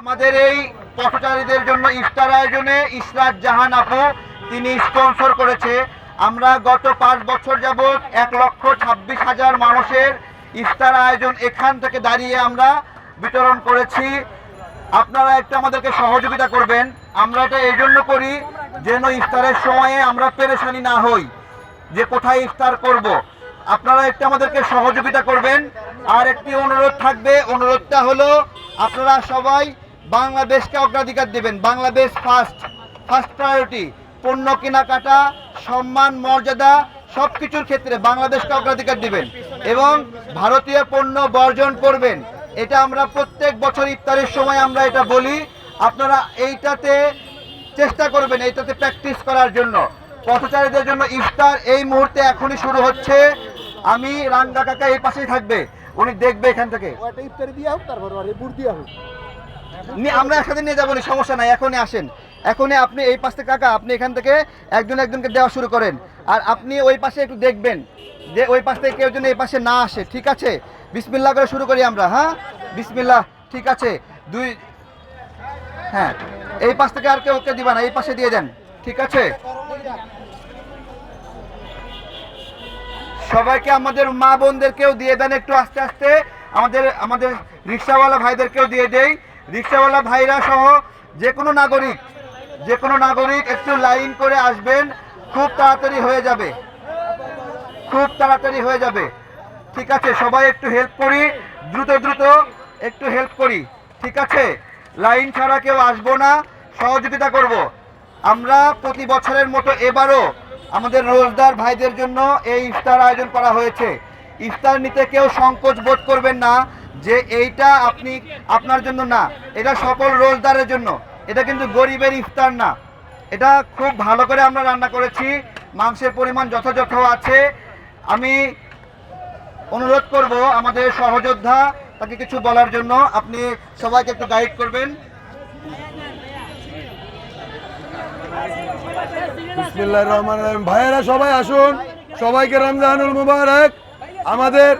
আমাদের এই পথচারীদের জন্য ইফতার আয়োজনে ইসরাত জাহান আপু, তিনি স্পন্সর করেছে। আমরা গত পাঁচ বছর যাবৎ এক লক্ষ ছাব্বিশ হাজার মানুষের ইফতার আয়োজন এখান থেকে দাঁড়িয়ে আমরা বিতরণ করেছি। আপনারা একটু আমাদেরকে সহযোগিতা করবেন। আমরা এটা এই জন্য করি যেন ইফতারের সময়ে আমরা পেরেশানি না হই, যে কোথায় ইফতার করব। আপনারা একটু আমাদেরকে সহযোগিতা করবেন। আর একটি অনুরোধ থাকবে। অনুরোধটা হলো, আপনারা সবাই বাংলাদেশকে অগ্রাধিকার দেবেন। বাংলাদেশ ফার্স্ট ফার্স্ট প্রায়োরিটি পণ্য কেনাকাটা, সম্মান, মর্যাদা সব কিছুর ক্ষেত্রে বাংলাদেশকে অগ্রাধিকার দিবেন এবং ভারতীয় পণ্য বর্জন করবেন। এটা আমরা প্রত্যেক বছর ইফতারের সময় আমরা এটা বলি। আপনারা এইটাতে চেষ্টা করবেন, এইটাতে প্র্যাকটিস করার জন্য। পথচারীদের জন্য ইফতার এই মুহূর্তে এখনই শুরু হচ্ছে। আমি রাঙ্গা কাকা এই পাশেই থাকবে। উনি দেখবে এখান থেকে। ইফতারি দিয়া হোক তারপর দিয়া হোক আমরা একসাথে নিয়ে যাব সমস্যা নাই, এখনই আসেন। এখনই আপনি এই পাশ থেকে কাকা আপনি এখান থেকে একজন একজনকে দেওয়া শুরু করেন। আর আপনি ওই পাশে একটু দেখবেন, যে ওই পাশ থেকে কেউ যেন এই পাশে না আসে, ঠিক আছে? বিসমিল্লাহ করে শুরু করি আমরা হ্যাঁ? বিসমিল্লাহ, ঠিক আছে। দুই হ্যাঁ এই পাশ থেকে আর কেউ ওকে দিবা না, এই পাশে দিয়ে দেন, ঠিক আছে? সবাইকে আমাদের মা বোনদেরকেও দিয়ে দেন একটু আস্তে আস্তে। আমাদের আমাদের রিক্সাওয়ালা ভাইদেরকেও দিয়ে দেই। রিক্সাওয়ালা ভাইরা সহ যে কোনো নাগরিক, যে কোনো নাগরিক একটু লাইন করে আসবেন, খুব তাড়াতাড়ি হয়ে যাবে। খুব তাড়াতাড়ি হয়ে যাবে। ঠিক আছে, সবাই একটু হেল্প করি, দ্রুত দ্রুত একটু হেল্প করি। ঠিক আছে? লাইন ছাড়া কেউ আসব না, সহযোগিতা করব। আমরা প্রতি বছরের মতো এবারও আমাদের রোজদার ভাইদের জন্য এই ইফতার আয়োজন করা হয়েছে। ইফতার নিতে কেউ সংকোচ বোধ করবেন না যে এইটা আপনি আপনার জন্য না, এটা সকল রোজদারের জন্য। এটা কিন্তু গরিবের ইফতার না। এটা খুব ভালো করে আমরা রান্না করেছি, মাংসের পরিমাণ যথাযথ আছে। আমি অনুরোধ করব আমাদের সহযোদ্ধা, তাকে কিছু বলার জন্য। আপনি সবাইকে একটু গাইড করবেন। বিসমিল্লাহির রহমানির রহিম। ভাইয়েরা সবাই আসুন। সবাইকে রমজানুল মুবারক। আমাদের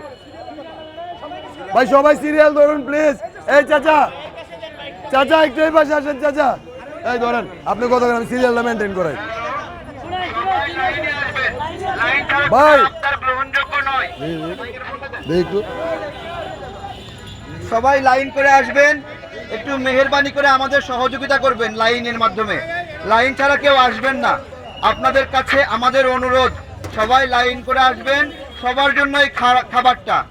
ভাই, সবাই সিরিয়াল ধরুন প্লিজ এই চাচা চাচা, একটু এই পাশে আসেন, চাচা। এই ধরেন, আপনি কত আমি সিরিয়ালটা মেনটেন করাই। ভাই। সবাই লাইন করে আসবেন, একটু মেহেরবানি করে আমাদের সহযোগিতা করবেন লাইনের মাধ্যমে। লাইন ছাড়া কেউ আসবেন না। আপনাদের কাছে আমাদের অনুরোধ, সবাই লাইন করে আসবেন, সবার জন্য এই খা- খাবারটা।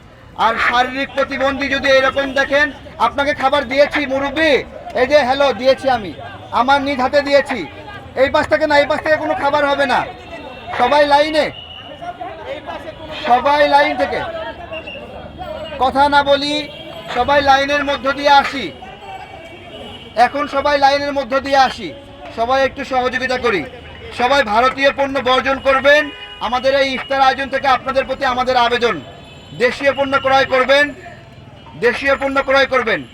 আর শারীরিক প্রতিবন্ধী যদি এরকম দেখেন, আপনাকে খাবার দিয়েছি, মুরব্বী। এই যে হ্যালো দিয়েছি আমি। আমার নিজ হাতে দিয়েছি। এই পাশ থেকে না, এই পাশ থেকে কোনো খাবার হবে না। সবাই লাইনে। সবাই লাইন থেকে। কথা না বলি, সবাই লাইনের মধ্য দিয়ে আসি। এখন সবাই লাইনের মধ্য দিয়ে আসি। সবাই একটু সহযোগিতা করি। সবাই ভারতীয় পণ্য বর্জন করবেন। আমাদের এই ইফতার আয়োজন থেকে আপনাদের প্রতি আমাদের আবেদন। দেশীয় পণ্য ক্রয় করবেন, দেশীয় পণ্য ক্রয় করবেন।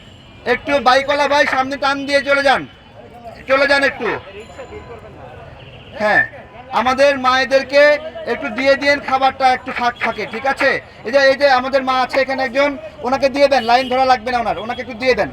একটু বাইকলা ভাই, সামনে টান দিয়ে চলে যান। চলে যান একটু। হ্যাঁ আমাদের মায়েদেরকে একটু দিয়ে দিন খাবারটা, একটু ফাঁক থাকে, ঠিক আছে? এই যে এই যে, আমাদের মা আছে এখানে একজন, ওনাকে দিয়ে দেন, লাইন ধরা লাগবে না ওনার, ওনাকে একটু দিয়ে দেন।